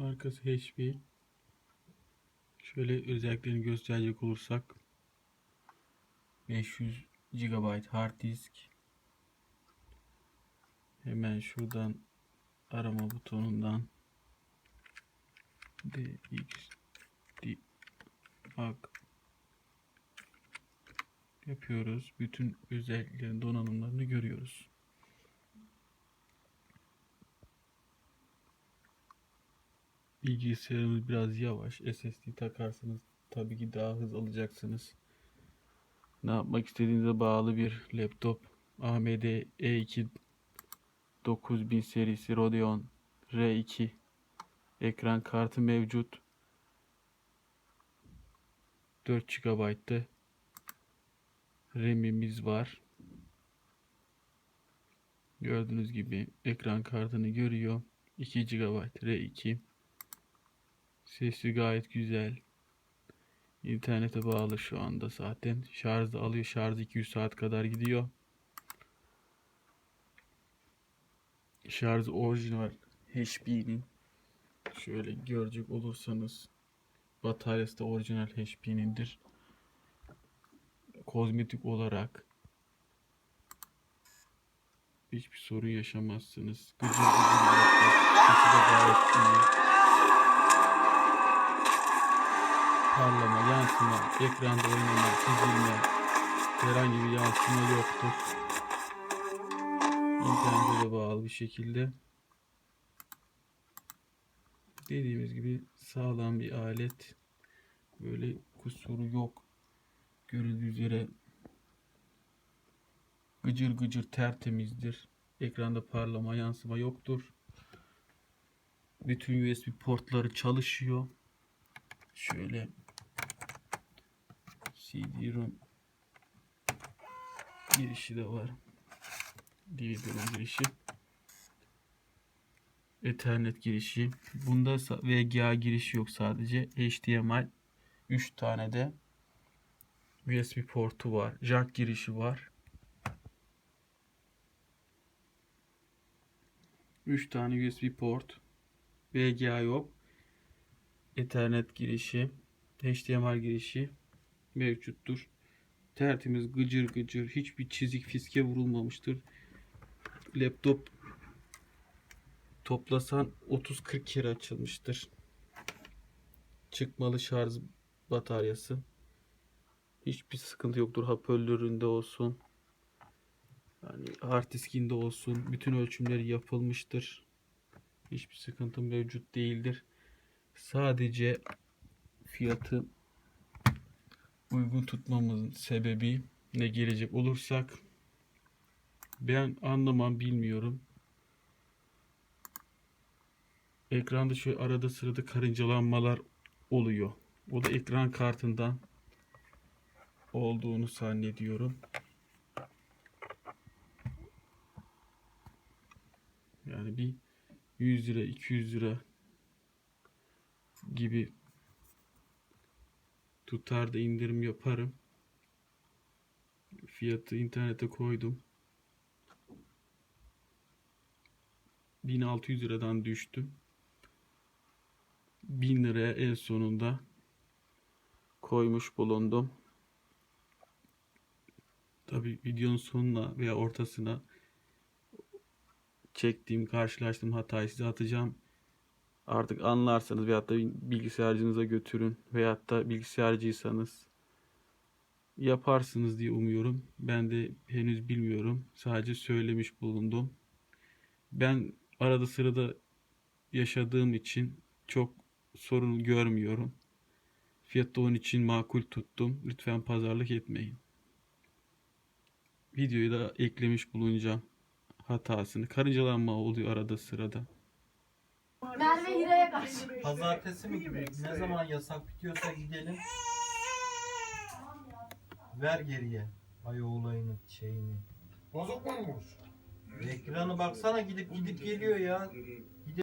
Markası HP. Şöyle özelliklerini gösterecek olursak 500 GB hard disk. Hemen şuradan arama butonundan DX D bak yapıyoruz. Bütün özelliklerin donanımlarını görüyoruz. Bilgisayarımız biraz yavaş. SSD takarsanız tabii ki daha hız alacaksınız. Ne yapmak istediğinize bağlı bir laptop. AMD E2 9000 serisi Radeon R2 ekran kartı mevcut. 4 GB'da RAM'imiz var. Gördüğünüz gibi ekran kartını görüyor. 2 GB R2 Sesi gayet güzel. İnternete bağlı şu anda zaten. Şarj alıyor. Şarj 200 saat kadar gidiyor. Şarj orijinal HP'nin. Şöyle görecek olursanız bataryası da orijinal HP'nindir. Kozmetik olarak hiçbir sorun yaşamazsınız. Gıcır gıcır laptop. Sesi. Parlama, yansıma, ekranda oynama, çizilme, herhangi bir yansıma yoktur. İnternete bağlı bir şekilde. Dediğimiz gibi sağlam bir alet. Böyle kusuru yok. Görüldüğü üzere gıcır gıcır tertemizdir. Ekranda parlama, yansıma yoktur. Bütün USB portları çalışıyor. Şöyle CD-ROM girişi de var. DVD-ROM girişi. Ethernet girişi. Bunda VGA girişi yok sadece. HDMI 3 tane de USB portu var. Jack girişi var. 3 tane USB port. VGA yok. Ethernet girişi, HDMI girişi mevcuttur. Tertemiz gıcır gıcır hiçbir çizik fiske vurulmamıştır. Laptop toplasan 30-40 kere açılmıştır. Çıkmalı şarj bataryası. Hiçbir sıkıntı yoktur. Hoparlöründe olsun. Yani hard diskinde olsun. Bütün ölçümleri yapılmıştır. Hiçbir sıkıntı mevcut değildir. Sadece fiyatı uygun tutmamızın sebebi ne gelecek olursak ben anlamam bilmiyorum. Ekranda şöyle arada sırada karıncalanmalar oluyor. O da ekran kartından olduğunu zannediyorum. Yani bir 100 lira 200 lira gibi tutar da indirim yaparım. Fiyatı internete koydum. 1600 liradan düştüm. 1000 liraya en sonunda koymuş bulundum. Tabi videonun sonuna veya ortasına çektiğim, karşılaştığım hatayı size atacağım. Artık anlarsanız veyahut da bilgisayarcınıza götürün veyahut da bilgisayarcıysanız yaparsınız diye umuyorum. Ben de henüz bilmiyorum. Sadece söylemiş bulundum. Ben arada sırada yaşadığım için çok sorun görmüyorum. Fiyat da onun için makul tuttum. Lütfen pazarlık etmeyin. Videoyu da eklemiş bulunacağım hatasını. Karıncalanma oluyor arada sırada. Merve Hira'ya karşı. Pazartesi mi gibi ne zaman yasak bitiyorsa gidelim. Ver geriye. Ay olayını şeyini. Bozuk muymuş? Ekranı baksana gidip gidip geliyor ya.